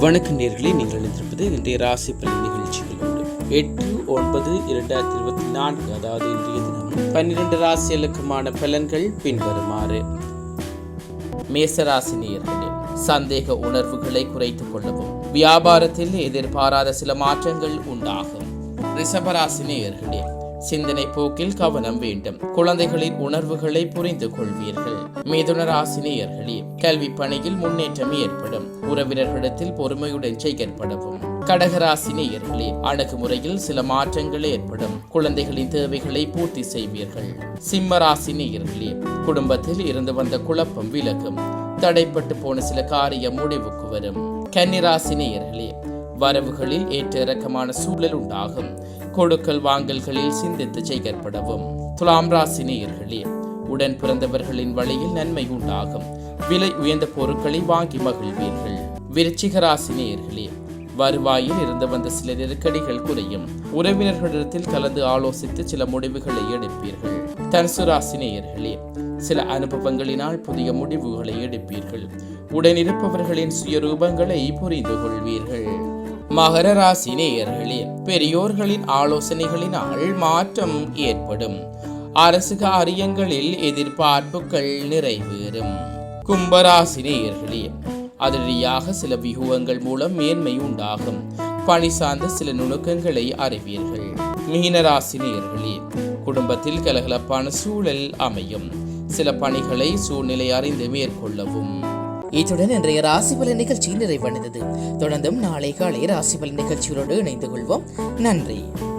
வணக்க நேர்களை நீங்கள் எழுந்திருப்பது இன்றைய ராசி பலன் நிகழ்ச்சிகளோடு. எட்டு ஒன்பது இரண்டாயிரத்தி இருபத்தி நான்கு அதாவது இன்றைய தினம் பன்னிரண்டு ராசிகளுக்குமான பலன்கள் பின்வருமாறு. மேசராசி நேர்களே சந்தேக உணர்வுகளை குறைத்துக் கொள்ளவும் வியாபாரத்தில் எதிர்பாராத சில மாற்றங்கள் உண்டாகும். ரிஷபராசி நேர்களே சிந்தனை போக்கில் கவனம் வேண்டும். குழந்தைகளின் உணர்வுகளை புரிந்து கொள்வீர்கள். மிதுன ராசி கல்வி பணியில் முன்னேற்றம் ஏற்படும். உறவினர்களிடத்தில் பொறுமையுடன் செயற்படவும். கடகராசி நேயர்களே அணுகுமுறையில் சில மாற்றங்கள் ஏற்படும். குழந்தைகளின் தேவைகளை பூர்த்தி செய்வீர்கள். சிம்ம நேயர்களே குடும்பத்தில் இருந்து வந்த குழப்பம் விலகும். தடைப்பட்டு போன சில காரியம் முடிவுக்கு வரும். கன்னிராசி நேயர்களே வரவுகளில் ஏற்ற இறக்கமான சூழல் உண்டாகும். கொடுக்கல் வாங்கல்களில் சிந்தித்து செயற்படவும் துலாம் ராசி நேயர்களே உடன் பிறந்தவர்களின் வழியில் நன்மை உண்டாகும். விலை உயர்ந்த பொருட்களை வாங்கி மகிழ்வீர்கள். விருச்சிக ராசி நேயர்களே வருவாயில் இருந்து வந்த சில நெருக்கடிகள் குறையும். உறவினர்களிடத்தில் கலந்து ஆலோசித்து சில முடிவுகளை எடுப்பீர்கள். தனுசு ராசி நேயர்களே சில அனுபவங்களினால் புதிய முடிவுகளை எடுப்பீர்கள். உடனிருப்பவர்களின் சுயரூபங்களை புரிந்து கொள்வீர்கள் மகர ராசி நேயர்களே பெரியோர்களின் ஆலோசனைகளினால் மாற்றம் ஏற்படும். அரசு காரியங்களில் எதிர்பார்ப்புகள் நிறைவேறும். கும்பராசி நேயர்களே அதிரடியாக சில வியூகங்கள் மூலம் மேன்மை உண்டாகும். பணி சார்ந்த சில நுணுக்கங்களை அறிவீர்கள். மீனராசி நேயர்களே குடும்பத்தில் கலகலப்பான சூழல் அமையும். சில பணிகளை சூழ்நிலை அறிந்து மேற்கொள்ளவும். இத்துடன் இன்றைய ராசிபலன் நிகழ்ச்சி நிறைவடைந்தது. தொடர்ந்தும் நாளை காலை ராசிபலன் நிகழ்ச்சிகளோடு இணைந்து கொள்வோம். நன்றி.